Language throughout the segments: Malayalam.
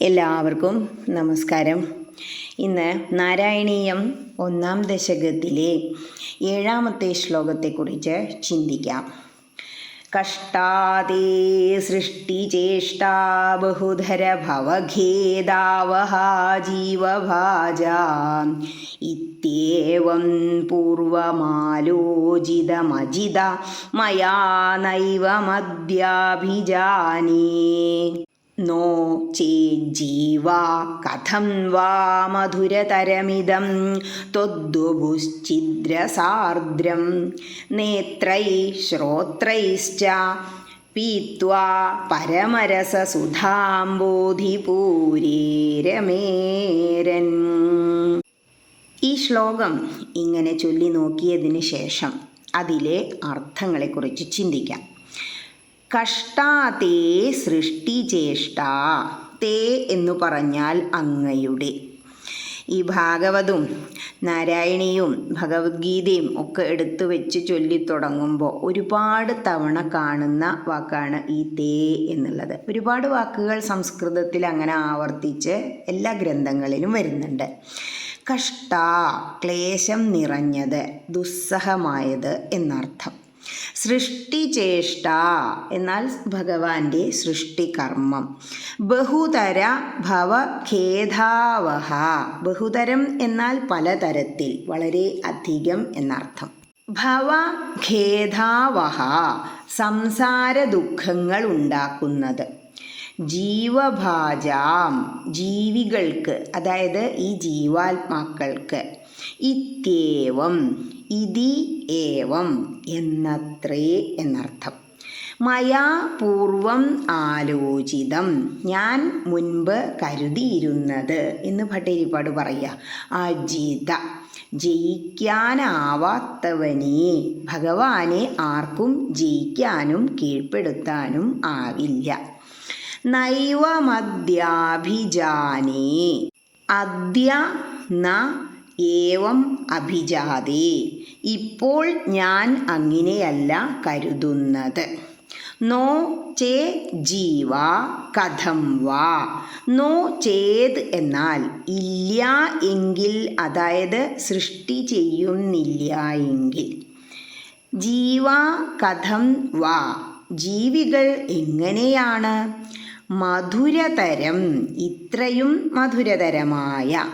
എല്ലാവർക്കും നമസ്കാരം. ഇന്ന് നാരായണീയം ഒന്നാം ദശകത്തിലെ ഏഴാമത്തെ ശ്ലോകത്തെക്കുറിച്ച് ചിന്തിക്കാം. കഷ്ടാതേ സൃഷ്ടിചേഷ്ടാ ബഹുധര ഭവഖേദാവഹാ ജീവഭാജ ഇത്യേവം പൂർവമാലോചിതമജിത മയാ നൈവമദ്യാഭിജാനേ. नो चेज्जीवा कथं वा मधुरतरमिदं त्वद्दुभुश्चिद्रसार्द्रं नेत्रैः श्रोत्रैश्च पीत्वा പരമരസസുധാംബോധിപൂരേ രമേരൻ ഈ ശ്ലോകം ഇങ്ങനെ ചൊല്ലി നോക്കിയതിന് ശേഷം അതിലെ അർത്ഥങ്ങളെക്കുറിച്ച് ചിന്തിക്കാം കഷ്ടാതേ സൃഷ്ടിചേഷ്ട തേ എന്നു പറഞ്ഞാൽ അങ്ങയുടെ. ഈ ഭാഗവതും നാരായണിയും ഭഗവത്ഗീതയും ഒക്കെ എടുത്തു വെച്ച് ചൊല്ലിത്തുടങ്ങുമ്പോൾ ഒരുപാട് തവണ കാണുന്ന വാക്കാണ് ഈ തേ എന്നുള്ളത്. ഒരുപാട് വാക്കുകൾ സംസ്കൃതത്തിൽ അങ്ങനെ ആവർത്തിച്ച് എല്ലാ ഗ്രന്ഥങ്ങളിലും വരുന്നുണ്ട്. കഷ്ട ക്ലേശം നിറഞ്ഞത് ദുസ്സഹമായത് എന്നർത്ഥം. സൃഷ്ടിചേഷ്ട എന്നാൽ ഭഗവാന്റെ സൃഷ്ടികർമ്മം. ബഹുതര ഭവഖേദാവഹ ബഹുതരം എന്നാൽ പലതരത്തിൽ വളരെ അധികം എന്നർത്ഥം. ഭവ ഭവഖേദാവഹ സംസാര ദുഃഖങ്ങൾ ഉണ്ടാക്കുന്നത്. ജീവഭാജാം ജീവികൾക്ക് അതായത് ഈ ജീവാത്മാക്കൾക്ക്. ഇത്യേവം ഇതി ഏവം എന്നത്രേ എന്നർത്ഥം. മയാ പൂർവം ആലോചിതം. ഞാൻ മുൻപ് കരുതിയിരുന്നത് എന്ന് ഭട്ടേരിപ്പാട് പറയുക. അജിത ജയിക്കാനാവാത്തവനെ ഭഗവാനെ ആർക്കും ജയിക്കാനും കീഴ്പ്പെടുത്താനും ആവില്ല. നൈവമദ്യാഭിജാനേ അദ്യ ന ഏവം അഭിജാതി. ഇപ്പോൾ ഞാൻ അങ്ങനെയല്ല കരുതുന്നത്. നോ ചേ ജീവ കഥം വാ. നോ ചേത് എന്നാൽ ഇല്ല എങ്കിൽ അതായത് സൃഷ്ടി ചെയ്യുന്നില്ല എങ്കിൽ. ജീവ കഥം വാ. ജീവികൾ എങ്ങനെയാണ്? മധുരതരം ഇത്രയും മധുരതരമായ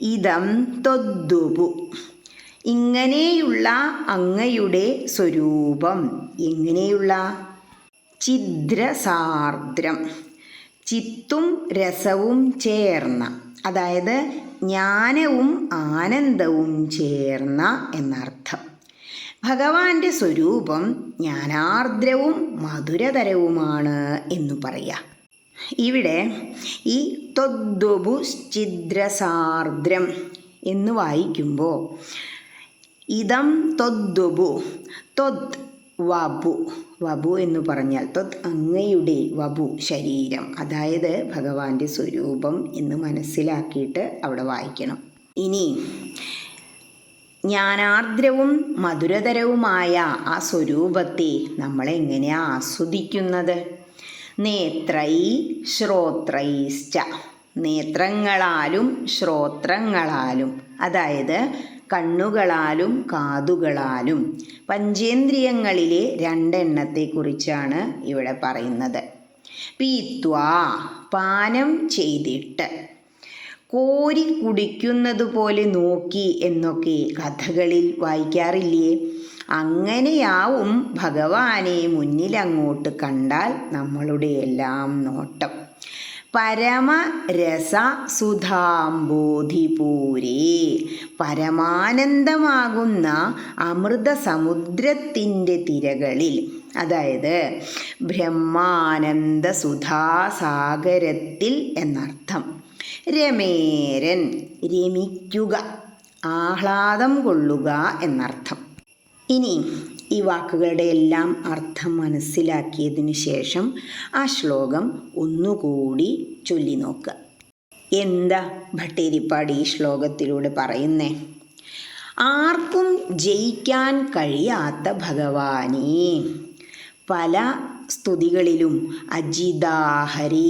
ഇതം തൊദ്ദുപു. ഇങ്ങനെയുള്ള അങ്ങയുടെ സ്വരൂപം. എങ്ങനെയുള്ള? ചിദ്രസാർദ്രം ചിത്തും രസവും ചേർന്ന അതായത് ജ്ഞാനവും ആനന്ദവും ചേർന്ന എന്നർത്ഥം. ഭഗവാന്റെ സ്വരൂപം ജ്ഞാനാർദ്രവും മധുരതരവുമാണ് എന്നു പറയാം. ഇവിടെ ഈ തൊദ്ബു ചിദ്രസാർദ്രം എന്ന് വായിക്കുമ്പോൾ ഇതം തൊദ്ദുബു തൊദ് വബു വബു എന്ന് പറഞ്ഞാൽ തൊത് അങ്ങയുടെ വബു ശരീരം. അതായത് ഭഗവാന്റെ സ്വരൂപം എന്ന് മനസ്സിലാക്കിയിട്ട് അവിടെ വായിക്കണം. ഇനി ജ്ഞാനാർദ്രവും മധുരതരവുമായ ആ സ്വരൂപത്തെ നമ്മളെങ്ങനെയാണ് ആസ്വദിക്കുന്നത്? നേത്രൈ ശ്രോത്രൈശ്ച. നേത്രങ്ങളാലും ശ്രോത്രങ്ങളാലും അതായത് കണ്ണുകളാലും കാതുകളാലും പഞ്ചേന്ദ്രിയങ്ങളിലെ രണ്ടെണ്ണത്തെക്കുറിച്ചാണ് ഇവിടെ പറയുന്നത്. പീത്വാ പാനം ചെയ്തിട്ട്. കോരി കുടിക്കുന്നത് പോലെ നോക്കി എന്നൊക്കെ കഥകളിൽ വായിക്കാറില്ലേ? അങ്ങനെയാവും ഭഗവാനെ മുന്നിലങ്ങോട്ട് കണ്ടാൽ നമ്മളുടെ എല്ലാം നോട്ടം. പരമരസ സുധാംബോധിപൂരേ പരമാനന്ദമാകുന്ന അമൃതസമുദ്രത്തിന്റെ തിരകളിൽ അതായത് ബ്രഹ്മാനന്ദ സുധാസാഗരത്തിൽ എന്നർത്ഥം രമേരൻ രമിക്കുക ആഹ്ലാദം കൊള്ളുക എന്നർത്ഥം. ഇനി ഈ വാക്കുകളുടെ എല്ലാം അർത്ഥം മനസ്സിലാക്കിയതിന് ശേഷം ആ ശ്ലോകം ഒന്നുകൂടി ചൊല്ലി നോക്കുക എന്താ ഭട്ടേരിപ്പാട് ഈ ശ്ലോകത്തിലൂടെ പറയുന്നേ? ആർക്കും ജയിക്കാൻ കഴിയാത്ത ഭഗവാനേ. പല സ്തുതികളിലും അജിതാഹരി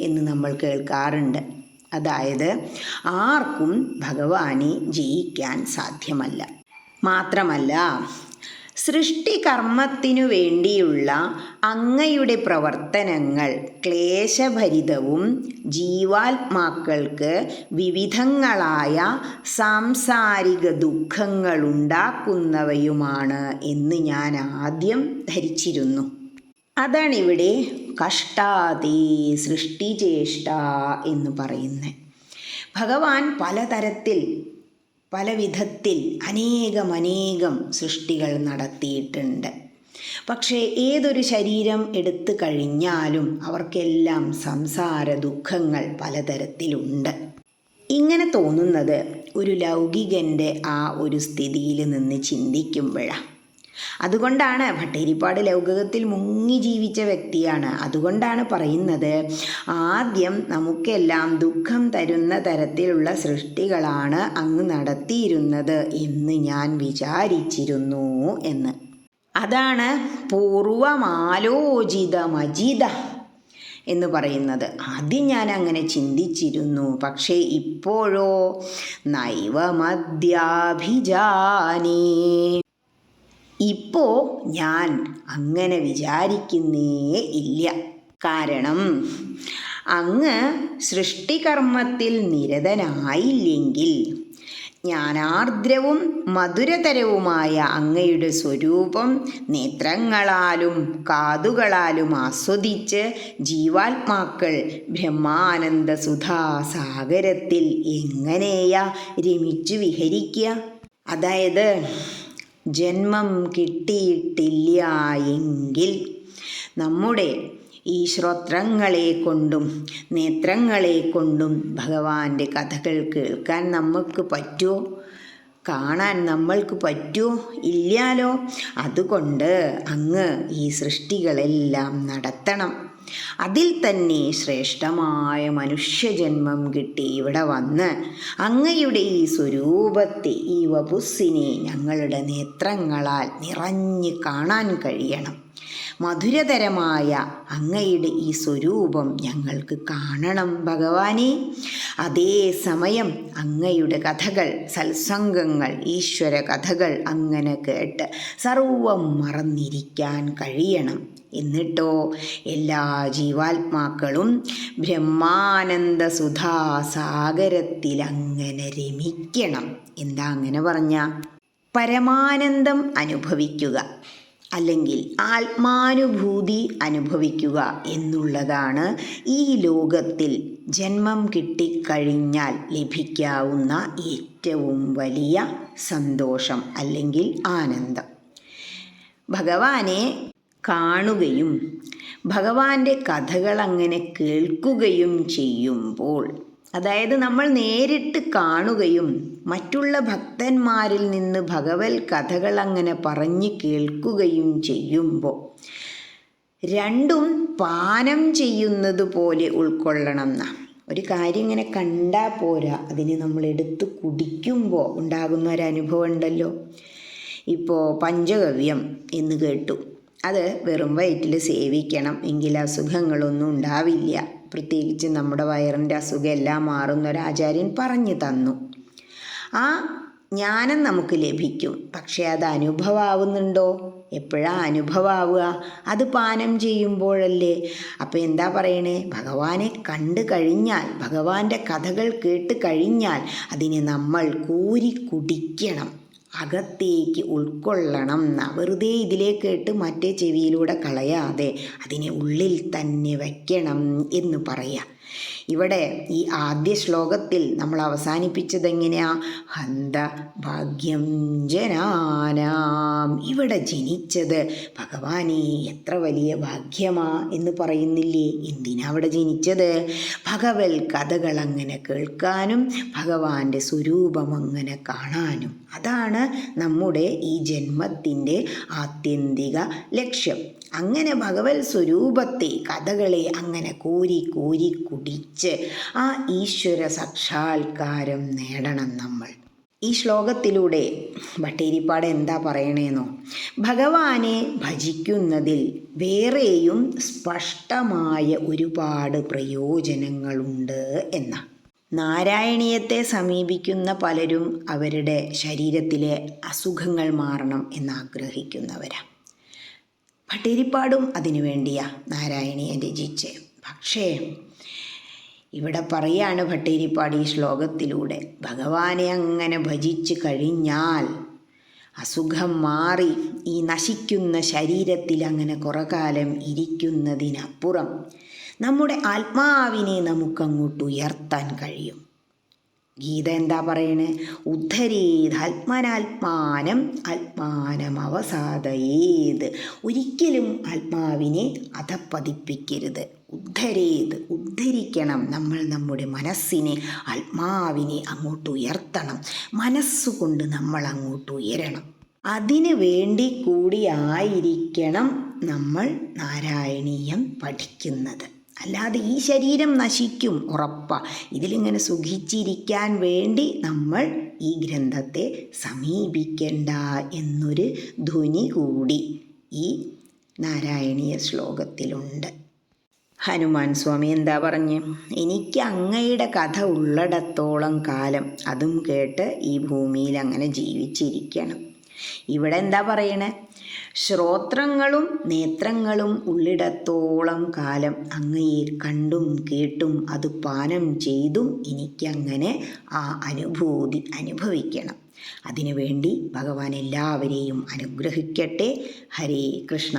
എന്ന് നമ്മൾ കേൾക്കാറുണ്ട്. അതായത് ആർക്കും ഭഗവാനെ ജയിക്കാൻ സാധ്യമല്ല. മാത്രമല്ല സൃഷ്ടികർമ്മത്തിനു വേണ്ടിയുള്ള അങ്ങയുടെ പ്രവർത്തനങ്ങൾ ക്ലേശഭരിതവും ജീവാത്മാക്കൾക്ക് വിവിധങ്ങളായ സാംസാരിക ദുഃഖങ്ങളുണ്ടാക്കുന്നവയുമാണ് എന്ന് ഞാൻ ആദ്യം ധരിച്ചിരുന്നു. അതാണിവിടെ കഷ്ടാതേ സൃഷ്ടിചേഷ്ട എന്ന് പറയുന്നത്. ഭഗവാൻ പലതരത്തിൽ പല വിധത്തിൽ അനേകമനേകം സൃഷ്ടികൾ നടത്തിയിട്ടുണ്ട്. പക്ഷേ ഏതൊരു ശരീരം എടുത്തു കഴിഞ്ഞാലും അവർക്കെല്ലാം സംസാര ദുഃഖങ്ങൾ പലതരത്തിലുണ്ട്. ഇങ്ങനെ തോന്നുന്നത് ഒരു ലൗകികന്റെ ആ ഒരു സ്ഥിതിയിൽ നിന്ന് ചിന്തിക്കുമ്പോഴാണ് അതുകൊണ്ടാണ് ഭട്ടേരിപ്പാട് ലൗകികത്തിൽ മുങ്ങി ജീവിച്ച വ്യക്തിയാണ്. അതുകൊണ്ടാണ് പറയുന്നത് ആദ്യം നമുക്കെല്ലാം ദുഃഖം തരുന്ന തരത്തിലുള്ള സൃഷ്ടികളാണ് അങ്ങ് നടത്തിയിരുന്നത് എന്ന് ഞാൻ വിചാരിച്ചിരുന്നു എന്ന്. അതാണ് പൂർവമാലോചിതമജിത എന്ന് പറയുന്നത്. ആദ്യം ഞാൻ അങ്ങനെ ചിന്തിച്ചിരുന്നു. പക്ഷേ ഇപ്പോഴോ? നൈവമദ്യാഭിജാനേ ഇപ്പോൾ ഞാൻ അങ്ങനെ വിചാരിക്കുന്നേ ഇല്ല. കാരണം അങ്ങ് സൃഷ്ടികർമ്മത്തിൽ നിരതനായില്ലെങ്കിൽ ജ്ഞാനാർദ്രവും മധുരതരവുമായ അങ്ങയുടെ സ്വരൂപം നേത്രങ്ങളാലും കാതുകളാലും ആസ്വദിച്ച് ജീവാത്മാക്കൾ ബ്രഹ്മാനന്ദ സുധാസാഗരത്തിൽ എങ്ങനെയാ രമിച്ചു വിഹരിക്കുക അതായത് ജന്മം കിട്ടിയിട്ടില്ല എങ്കിൽ നമ്മുടെ ഈ ശ്രോത്രങ്ങളെ കൊണ്ടും നേത്രങ്ങളെ കൊണ്ടും ഭഗവാന്റെ കഥകൾ കേൾക്കാൻ നമുക്ക് പറ്റുമോ കാണാൻ നമ്മൾക്ക് പറ്റുമോ ഇല്ലാലോ? അതുകൊണ്ട് അങ്ങ് ഈ സൃഷ്ടികളെല്ലാം നടത്തണം. അതിൽ തന്നെ ശ്രേഷ്ഠമായ മനുഷ്യജന്മം കിട്ടി ഇവിടെ വന്ന്. അങ്ങയുടെ ഈ സ്വരൂപത്തെ ഈ വപുസ്സിനെ ഞങ്ങളുടെ നേത്രങ്ങളാൽ നിറഞ്ഞ് കാണാൻ കഴിയണം. മധുരതരമായ അങ്ങയുടെ ഈ സ്വരൂപം ഞങ്ങൾക്ക് കാണണം ഭഗവാനെ. അതേ സമയം അങ്ങയുടെ കഥകൾ സത്സംഗങ്ങൾ ഈശ്വര കഥകൾ അങ്ങനെ കേട്ട് സർവം മറന്നിരിക്കാൻ കഴിയണം. എന്നിട്ടോ എല്ലാ ജീവാത്മാക്കളും ബ്രഹ്മാനന്ദ സുധാസാഗരത്തിൽ അങ്ങനെ രമിക്കണം. എന്താ അങ്ങനെ പറഞ്ഞ? പരമാനന്ദം അനുഭവിക്കുക അല്ലെങ്കിൽ ആത്മാനുഭൂതി അനുഭവിക്കുക എന്നുള്ളതാണ് ഈ ലോകത്തിൽ ജന്മം കിട്ടിക്കഴിഞ്ഞാൽ ലഭിക്കാവുന്ന ഏറ്റവും വലിയ സന്തോഷം അല്ലെങ്കിൽ ആനന്ദം. ഭഗവാനെ കാണുകയും ഭഗവാന്റെ കഥകൾ അങ്ങനെ കേൾക്കുകയും ചെയ്യുമ്പോൾ അതായത് നമ്മൾ നേരിട്ട് കാണുകയും മറ്റുള്ള ഭക്തന്മാരിൽ നിന്ന് ഭഗവത് കഥകൾ അങ്ങനെ പറഞ്ഞ് കേൾക്കുകയും ചെയ്യുമ്പോൾ രണ്ടും പാനം ചെയ്യുന്നത് പോലെ ഉൾക്കൊള്ളണം എന്നാ ഒരു കാര്യം ഇങ്ങനെ കണ്ടാൽ പോരാ അതിനെ നമ്മൾ എടുത്ത് കുടിക്കുമ്പോൾ ഉണ്ടാകുന്ന ഒരു അനുഭവം ഉണ്ടല്ലോ. ഇപ്പോൾ പഞ്ചഗവ്യം എന്ന് കേട്ടു. അത് വെറും വയറ്റിൽ സേവിക്കണം. എങ്കിൽ അസുഖങ്ങളൊന്നും ഉണ്ടാവില്ല. പ്രത്യേകിച്ച് നമ്മുടെ വയറിന്റെ അസുഖം എല്ലാം മാറുന്ന ഒരു ആചാര്യൻ പറഞ്ഞു തന്നു. ആ ജ്ഞാനം നമുക്ക് ലഭിക്കും. പക്ഷേ അത് അനുഭവമാവുന്നുണ്ടോ എപ്പോഴാ അനുഭവമാവുക അത് പാനം ചെയ്യുമ്പോഴല്ലേ? അപ്പോൾ എന്താ പറയണേ? ഭഗവാനെ കണ്ടു കഴിഞ്ഞാൽ ഭഗവാന്റെ കഥകൾ കേട്ട് കഴിഞ്ഞാൽ അതിനെ നമ്മൾ കോരി കുടിക്കണം അകത്തേക്ക് ഉൾക്കൊള്ളണം. വെറുതെ ഇതിലേക്കിട്ട് മറ്റേ ചെവിയിലൂടെ കളയാതെ അതിനെ ഉള്ളിൽ തന്നെ വയ്ക്കണം എന്ന് പറയാം. ഇവിടെ ഈ ആദ്യ ശ്ലോകത്തിൽ നമ്മൾ അവസാനിപ്പിച്ചത് എങ്ങനെയാ ഹന്ത ഭാഗ്യം ജനാനാം. ഇവിടെ ജനിച്ചത് ഭഗവാനെ എത്ര വലിയ ഭാഗ്യമാ എന്ന് പറയുന്നില്ലേ? എന്തിനാ അവിടെ ജനിച്ചത്? ഭഗവൽ കഥകൾ അങ്ങനെ കേൾക്കാനും ഭഗവാന്റെ സ്വരൂപം അങ്ങനെ കാണാനും. അതാണ് നമ്മുടെ ഈ ജന്മത്തിന്റെ ആത്യന്തിക ലക്ഷ്യം. അങ്ങനെ ഭഗവത് സ്വരൂപത്തെ കഥകളെ അങ്ങനെ കോരി കോരി കുടിച്ച് ആ ഈശ്വര സാക്ഷാത്കാരം നേടണം നമ്മൾ. ഈ ശ്ലോകത്തിലൂടെ ഭട്ടേരിപ്പാട് എന്താ പറയണേന്നോ? ഭഗവാനെ ഭജിക്കുന്നതിൽ വേറെയും സ്പഷ്ടമായ ഒരുപാട് പ്രയോജനങ്ങളുണ്ട് എന്ന നാരായണീയത്തെ സമീപിക്കുന്ന പലരും അവരുടെ ശരീരത്തിലെ അസുഖങ്ങൾ മാറണം എന്നാഗ്രഹിക്കുന്നവരാണ് ഭട്ടേരിപ്പാടും അതിനു വേണ്ടിയാ നാരായണീയൻ രചിച്ച്. പക്ഷേ ഇവിടെ പറയാണ് ഭട്ടേരിപ്പാട് ഈ ശ്ലോകത്തിലൂടെ ഭഗവാനെ അങ്ങനെ ഭജിച്ച് കഴിഞ്ഞാൽ അസുഖം മാറി ഈ നശിക്കുന്ന ശരീരത്തിൽ അങ്ങനെ കുറെ കാലം ഇരിക്കുന്നതിനപ്പുറം നമ്മുടെ ആത്മാവിനെ നമുക്കങ്ങോട്ട് ഉയർത്താൻ കഴിയും. ഗീത എന്താ പറയണേ? ഉദ്ധരേത് ആത്മനാത്മാനം ആത്മാനം അവസാദയേത് ഒരിക്കലും ആത്മാവിനെ അധപ്പതിപ്പിക്കരുത്. ഉദ്ധരേത് ഉദ്ധരിക്കണം നമ്മൾ നമ്മുടെ മനസ്സിനെ ആത്മാവിനെ അങ്ങോട്ട് ഉയർത്തണം. മനസ്സുകൊണ്ട് നമ്മൾ അങ്ങോട്ട് ഉയരണം. അതിനു വേണ്ടി കൂടിയായിരിക്കണം നമ്മൾ നാരായണീയം പഠിക്കുന്നത്. അല്ലാതെ ഈ ശരീരം നശിക്കും ഉറപ്പാ. ഇതിലിങ്ങനെ സുഖിച്ചിരിക്കാൻ വേണ്ടി നമ്മൾ ഈ ഗ്രന്ഥത്തെ സമീപിക്കേണ്ട എന്നൊരു ധ്വനി കൂടി ഈ നാരായണീയ ശ്ലോകത്തിലുണ്ട്. ഹനുമാൻ സ്വാമി എന്താ പറഞ്ഞ്? എനിക്ക് അങ്ങയുടെ കഥ ഉള്ളിടത്തോളം കാലം അതും കേട്ട് ഈ ഭൂമിയിൽ അങ്ങനെ ജീവിച്ചിരിക്കണം. ഇവിടെ എന്താ പറയണേ? ശ്രോത്രങ്ങളും നേത്രങ്ങളും ഉള്ളിടത്തോളം കാലം അങ്ങയെ കണ്ടും കേട്ടും അത് പാനം ചെയ്തും എനിക്കങ്ങനെ ആ അനുഭൂതി അനുഭവിക്കണം. അതിനുവേണ്ടി ഭഗവാൻ എല്ലാവരെയും അനുഗ്രഹിക്കട്ടെ. ഹരേ കൃഷ്ണ.